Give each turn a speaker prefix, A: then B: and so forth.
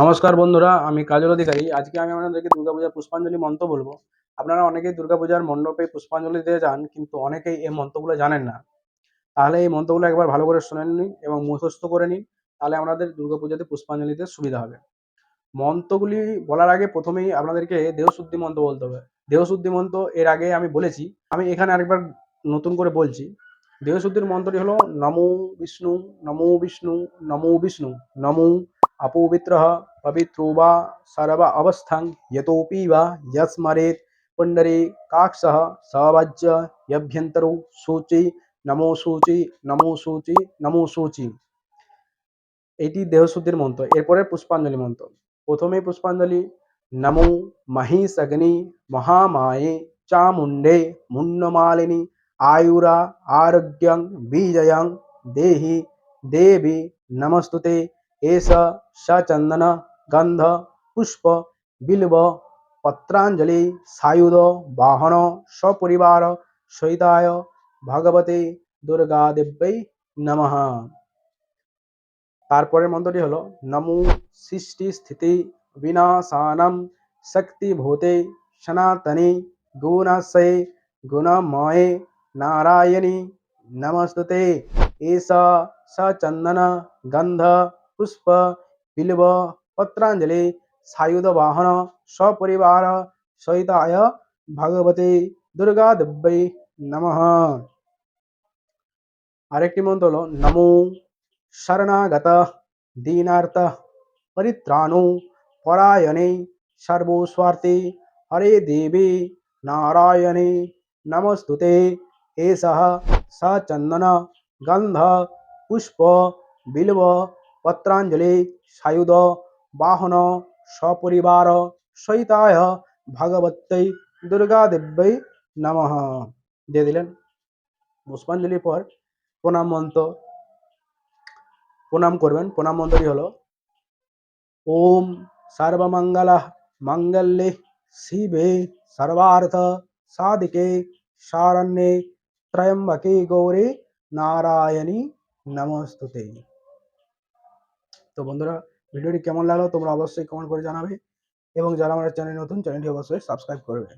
A: নমস্কার বন্ধুরা, আমি কাজল অধিকারী। আজকে আমি আপনাদেরকে দুর্গাপূজার পুষ্পাঞ্জলি মন্ত্র বলব। আপনারা অনেকেই দুর্গাপূজার মণ্ডপে পুষ্পাঞ্জলি দিয়ে যান কিন্তু অনেকেই এই মন্ত্রগুলো জানেন না। তাহলে এই মন্ত্রগুলো একবার ভালো করে শুনে নিন এবং মুখস্থ করে নিন, তাহলে আপনাদের দুর্গাপূজাতে পুষ্পাঞ্জলি দিতে সুবিধা হবে। মন্ত্রগুলি বলার আগে প্রথমেই আপনাদেরকে দেহশুদ্ধি মন্ত্র বলতে হবে। দেহশুদ্ধি মন্ত্র এর আগে আমি বলেছি, আমি এখানে আরেকবার নতুন করে বলছি। দেহশুদ্ধির মন্ত্রটি হলো নমো বিষ্ণু নমো বিষ্ণু নমো বিষ্ণু, নমো अपवित्रः पवित्रो वा सर्व अवस्थां यतोऽपि वा यस्मरेत् पुण्डरे काक्षः सवाज्य यभ्यन्तरो শুচি নমো শুচি নমো শুচি নমো শুচি এটি দেহশুদ্ধির মন্ত্র এরপরে পুষ্পাঞ্জলি মন্ত্র প্রথমে পুষ্পাঞ্জলি নমো মহিষগ্নি মহামায়ে চামুণ্ডে মুন্নমালিনী আয়ুরা আরোগ্যং বিজয়ং দেহি দেবী নমস্তুতে एष सचन्दन गन्ध पुष्प बिल्व पत्राञ्जलि सायुध वाहन सपरिवार सहिताय ভগবতে দুর্গা দেব্যই নমঃ তারপরের মন্ত্রটি হলো নমো সৃষ্টি স্থিতি বিনাশানম শক্তিভূতে সনাতনে গুণাশয়ে গুণময়ে নারায়ণী নমস্তুতে এষ সচন্দন গন্ধ পুষ্প বিল্ব পত্রাঞ্জলি সায়ুধ বাহন সপরিবার সহিতায় ভগবতে দুর্গা দেব্যই নমঃ আরেকটি মন্ত্র হলো নমো শরণাগত দীনার্থ পরিত্রাণো পরায়ণে সর্বস্বার্থে হরে দেবী নারায়ণে নমস্তুতে এষः সচন্দন গন্ধ পুষ্প বিল্ব পত্রাঞ্জলি সায়ুধ বাহন সপরিবার সহিতায় দুর্গা দেব্যই নমঃ দিয়ে দিলেন পুষ্পাঞ্জলির পর প্রণাম মন্ত্র প্রণাম করবেন প্রণাম মন্ত্রটি হলো ওম সর্বমঙ্গল মঙ্গলে শিবে সর্বার্থ সাধিকে শারণ্যে ত্রয়ম্বকে গৌরী নারায়ণী নমস্তুতে তো বন্ধুরা, ভিডিওটি কেমন লাগল তোমরা অবশ্যই কমেন্ট করে জানাবে এবং যারা আমার চ্যানেল নতুন, চ্যানেলটি অবশ্যই সাবস্ক্রাইব করবে।